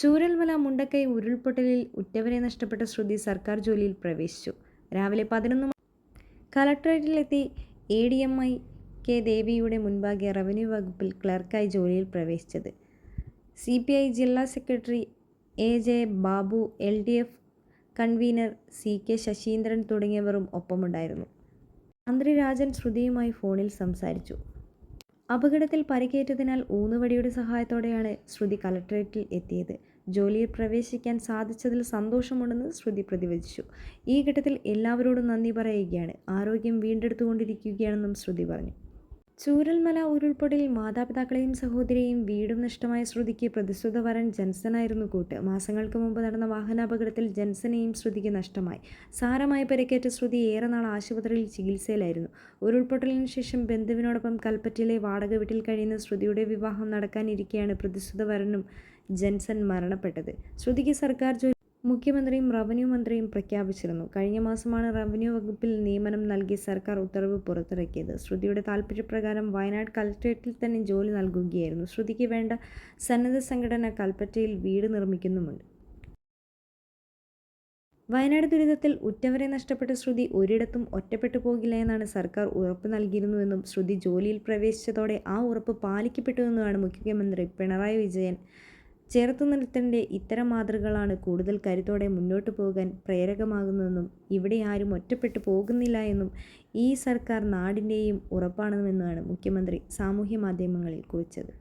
ചൂരൽമല മുണ്ടക്കൈ ഉരുൾപൊട്ടലിൽ ഉറ്റവരെ നഷ്ടപ്പെട്ട ശ്രുതി സർക്കാർ ജോലിയിൽ പ്രവേശിച്ചു. രാവിലെ പതിനൊന്ന് മണി കളക്ടറേറ്റിലെത്തി A D M I K ദേവിയുടെ മുൻപാകെ റവന്യൂ വകുപ്പിൽ ക്ലർക്കായി ജോലിയിൽ പ്രവേശിച്ചത്. സി പി ഐ ജില്ലാ secretary A J Babu L D F convener C K Sasheendran തുടങ്ങിയവരും ഒപ്പമുണ്ടായിരുന്നു. മന്ത്രി രാജൻ ശ്രുതിയുമായി ഫോണിൽ സംസാരിച്ചു. അപകടത്തിൽ പരിക്കേറ്റതിനാൽ ഊന്നുവടിയുടെ സഹായത്തോടെയാണ് ശ്രുതി കലക്ടറേറ്റിൽ എത്തിയത്. ജോലിയിൽ പ്രവേശിക്കാൻ സാധിച്ചതിൽ സന്തോഷമുണ്ടെന്ന് ശ്രുതി പ്രതിവചിച്ചു. ഈ ഘട്ടത്തിൽ എല്ലാവരോടും നന്ദി പറയുകയാണ്. ആരോഗ്യം വീണ്ടെടുത്തുകൊണ്ടിരിക്കുകയാണെന്നും ശ്രുതി പറഞ്ഞു. ചൂരൽമല ഉരുൾപൊടിയിൽ മാതാപിതാക്കളെയും സഹോദരിയെയും വീടും നഷ്ടമായ ശ്രുതിക്ക് പ്രതിശ്രുത വരൻ ജൻസനായിരുന്നു കൂട്ട്. മാസങ്ങൾക്ക് മുമ്പ് നടന്ന വാഹനാപകടത്തിൽ ജൻസനെയും ശ്രുതിക്ക് നഷ്ടമായി. സാരമായി പരിക്കേറ്റ ശ്രുതി ഏറെ നാൾ ആശുപത്രിയിൽ ചികിത്സയിലായിരുന്നു. ഉരുൾപൊട്ടലിന് ശേഷം ബന്ധുവിനോടൊപ്പം കൽപ്പറ്റയിലെ വാടക വീട്ടിൽ കഴിയുന്ന ശ്രുതിയുടെ വിവാഹം നടക്കാനിരിക്കെയാണ് പ്രതിശ്രുത വരനും ജൻസൻ മരണപ്പെട്ടത്. ശ്രുതിക്ക് സർക്കാർ ജോലി മുഖ്യമന്ത്രിയും റവന്യൂ മന്ത്രിയും പ്രഖ്യാപിച്ചിരുന്നു. കഴിഞ്ഞ മാസമാണ് റവന്യൂ വകുപ്പിൽ നിയമനം നൽകി സർക്കാർ ഉത്തരവ് പുറത്തിറക്കിയത്. ശ്രുതിയുടെ താൽപ്പര്യപ്രകാരം വയനാട് കലക്ട്രേറ്റിൽ തന്നെ ജോലി നൽകുകയായിരുന്നു. ശ്രുതിക്ക് വേണ്ട സന്നദ്ധ സംഘടന കൽപ്പറ്റയിൽ വീട് നിർമ്മിക്കുന്നുമുണ്ട്. വയനാട് ദുരിതത്തിൽ ഉറ്റവരെ നഷ്ടപ്പെട്ട ശ്രുതി ഒരിടത്തും ഒറ്റപ്പെട്ടു പോകില്ല എന്നാണ് സർക്കാർ ഉറപ്പ് നൽകിയിരുന്നുവെന്നും ശ്രുതി ജോലിയിൽ പ്രവേശിച്ചതോടെ ആ ഉറപ്പ് പാലിക്കപ്പെട്ടുവെന്നുമാണ് മുഖ്യമന്ത്രി പിണറായി വിജയൻ ചെറുത്തുനിൽത്തലിന്റെ ഇത്തരം മാതൃകകളാണ് കൂടുതൽ കരുത്തോടെ മുന്നോട്ട് പോകാൻ പ്രേരകമാകുന്നതെന്നും ഇവിടെ ആരും ഒറ്റപ്പെട്ടു പോകുന്നില്ല എന്നും ഈ സർക്കാർ നാടിന്റെയും ഉറപ്പാണെന്നുമെന്നാണ് മുഖ്യമന്ത്രി സാമൂഹ്യ മാധ്യമങ്ങളിൽ കുറിച്ചത്.